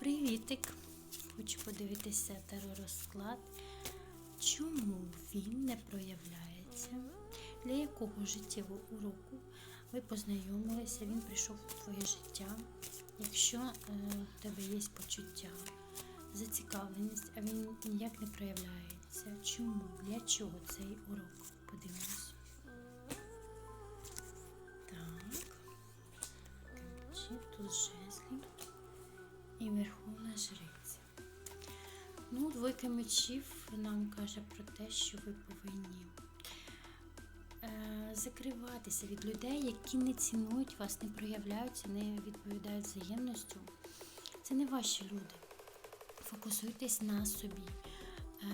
Привітик! Хочу подивитися теророзклад. Чому він не проявляється? Для якого життєвого уроку ви познайомилися, він прийшов у твоє життя. Якщо е, в тебе є почуття, зацікавленість, а він ніяк не проявляється. Чому? Для чого цей урок? Подивимось. Так. Ключі, тут жезлі і Верховна Жриця. Ну, двойка мечів нам каже про те, що ви повинні е, закриватися від людей, які не цінують вас, не проявляються, не відповідають взаємністю. Це не ваші люди. Фокусуйтесь на собі. Е,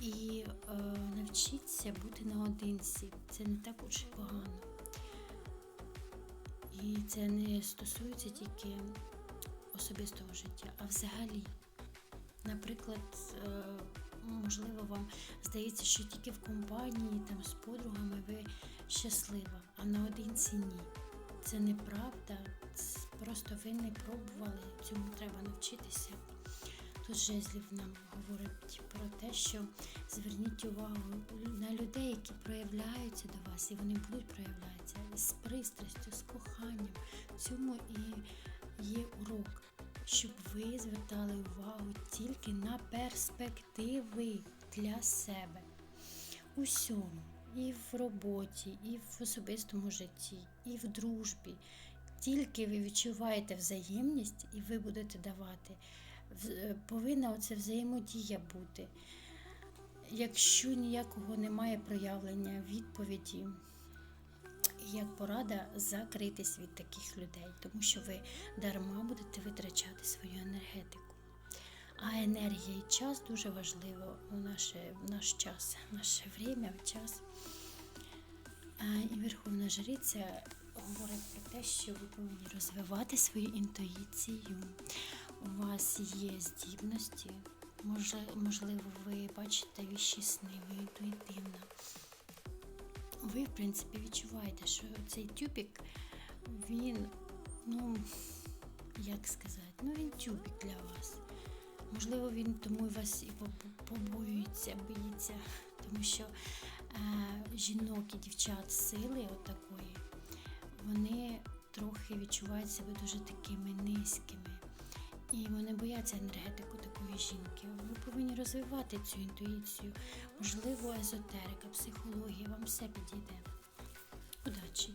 і е, навчіться бути наодинці. Це не так уж погано. І це не стосується тільки особистого життя, а взагалі. Наприклад, е, можливо, вам здається, що тільки в компанії там, з подругами ви щаслива, а наодинці ні. Це неправда, просто ви не пробували, цьому треба навчитися. Жезлів нам говорить про те, що зверніть увагу на людей, які проявляються до вас, і вони будуть проявлятися з пристрастю, з коханням. В цьому і є урок, щоб ви звертали увагу тільки на перспективи для себе. Усьому, і в роботі, і в особистому житті, і в дружбі. Тільки ви відчуваєте взаємність і ви будете давати. Повинна оця взаємодія бути. Якщо ніякого немає проявлення відповіді, як порада закритись від таких людей, тому що ви дарма будете витрачати свою енергетику. А енергія і час дуже важливо у наше, наш час, наше время, час. І Верховна Жриця говорить про те, що ви повинні розвивати свою інтуїцію. У вас є здібності, можливо, ви бачите віщі сни, ви інтуїтивна. Ви, в принципі, відчуваєте, що цей тюбік, він, ну, як сказати, ну він тюбік для вас. Можливо, він тому вас і побоюється, боїться, тому що е, жінок і дівчат сили отакої, вони трохи відчувають себе дуже такими низькими. І вони бояться енергетику такої жінки. Ви повинні розвивати цю інтуїцію. Можливо, езотерика, психологія, вам все підійде. Удачі!